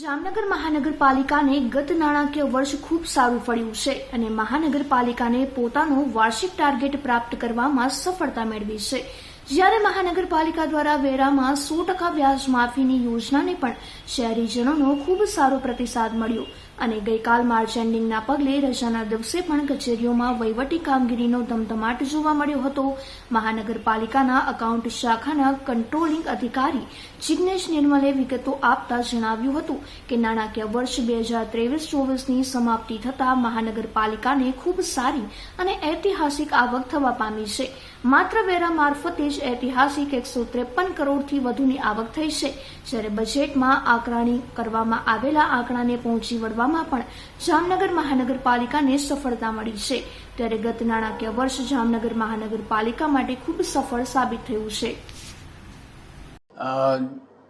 જામનગર મહાનગરપાલિકાને ગત નાણાકીય વર્ષ ખૂબ સારું ફળ્યું છે અને મહાનગરપાલિકાને પોતાનો વાર્ષિક ટાર્ગેટ પ્રાપ્ત કરવામાં સફળતા મેળવી છે. જ્યારે મહાનગરપાલિકા દ્વારા વેરામાં સો ટકા વ્યાજ માફીની યોજનાને પણ શહેરીજનોનો ખૂબ સારો પ્રતિસાદ મળ્યો અને ગઈકાલ માર્ચ એન્ડિંગના પગલે રજાના દિવસે પણ કચેરીઓમાં વહીવટી કામગીરીનો ધમધમાટ જોવા મળ્યો હતો. મહાનગરપાલિકાના અકાઉન્ટ શાખાના કંટ્રોલિંગ અધિકારી જિગ્નેશ નિર્મલે વિગતો આપતા જણાવ્યું હતું કે નાણાકીય વર્ષ બે હજાર ત્રેવીસ ચોવીસની સમાપ્તિ થતાં મહાનગરપાલિકાને ખૂબ સારી અને ઐતિહાસિક આવક થવા પામી છે. માત્ર વેરા મારફતે જ ઐતિહાસિક એકસો ત્રેપન કરોડથી વધુની આવક થઈ છે. જ્યારે બજેટમાં આંકડાણી કરવામાં આવેલા આંકડાને પહોંચી વળવામાં પણ જામનગર મહાનગરપાલિકાને સફળતા મળી છે. ત્યારે ગત નાણાકીય વર્ષ જામનગર મહાનગરપાલિકા માટે ખૂબ સફળ સાબિત થયું છે.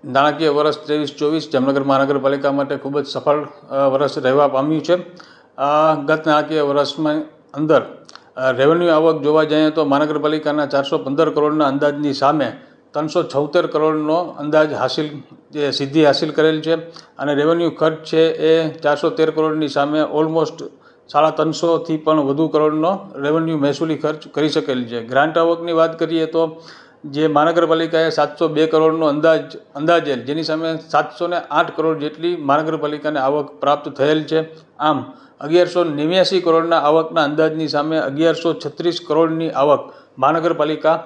નાણાકીય વર્ષ ત્રેવીસ ચોવીસ જામનગર મહાનગરપાલિકા માટે ખૂબ જ સફળ વર્ષ રહેવા પામ્યું છે. ગત નાણાકીય વર્ષમાં અંદર રેવન્યુ આવક જોવા જઈએ તો મહાનગરપાલિકાના ચારસો પંદર કરોડના અંદાજની સામે ત્રણસો છોતેર કરોડનો અંદાજ હાસિલ, જે સિદ્ધિ હાસિલ કરેલ છે. અને રેવન્યુ ખર્ચ છે એ ચારસો તેર કરોડની સામે ઓલમોસ્ટ સાડા ત્રણસોથી પણ વધુ કરોડનો રેવન્યુ મહેસૂલી ખર્ચ કરી શકેલ છે. ગ્રાન્ટ આવકની વાત કરીએ તો જે મહાનગરપાલિકાએ સાતસો બે કરોડનો અંદાજ અંદાજેલ, જેની સામે સાતસો ને આઠ કરોડ જેટલી મહાનગરપાલિકાને આવક પ્રાપ્ત થયેલ છે. આમ, અગિયારસો નેવ્યાસી કરોડના આવકના અંદાજની સામે અગિયારસો છત્રીસ કરોડની આવક મહાનગરપાલિકા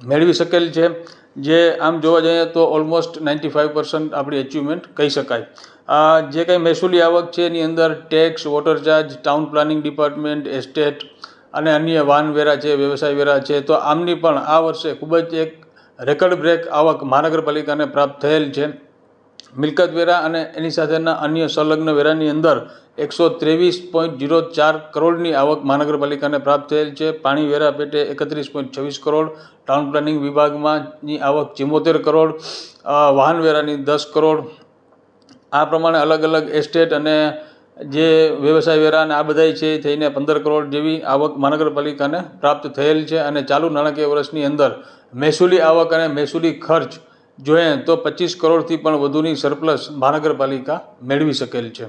મેળવી શકેલ છે, જે આમ જોવા જઈએ તો ઓલમોસ્ટ નાઇન્ટી ફાઇવ પર્સન્ટ આપણી અચીવમેન્ટ કહી શકાય. આ જે કંઈ મહેસૂલી આવક છે, એની અંદર tax, water charge town planning department estate અને અન્ય વાહનવેરા છે, વ્યવસાય વેરા છે, તો આમની પણ આ વર્ષે ખૂબ જ એક રેકર્ડ બ્રેક આવક મહાનગરપાલિકાને પ્રાપ્ત થયેલ છે. મિલકત વેરા અને એની સાથેના અન્ય સંલગ્ન વેરાની અંદર એકસો ત્રેવીસ પોઈન્ટ જીરો ચાર કરોડની આવક મહાનગરપાલિકાને પ્રાપ્ત થયેલ છે. પાણી વેરા પેટે એકત્રીસ પોઈન્ટ છવ્વીસ કરોડ. ટાઉન પ્લાનિંગ વિભાગમાંની આવક ચિમ્મોતેર કરોડ. વાહનવેરાની વાહન વેરાની દસ કરોડ. આ પ્રમાણે અલગ અલગ એસ્ટેટ અને જે વ્યવસાય વેરા અને આ બધાય છે થઈને પંદર કરોડ જેવી આવક મહાનગરપાલિકાને પ્રાપ્ત થયેલ છે અને ચાલુ નાણાકીય વર્ષની અંદર મહેસૂલી આવક અને મહેસૂલી ખર્ચ જોઈએ તો પચીસ કરોડથી પણ વધુની સરપ્લસ મહાનગરપાલિકા મેળવી શકેલ છે.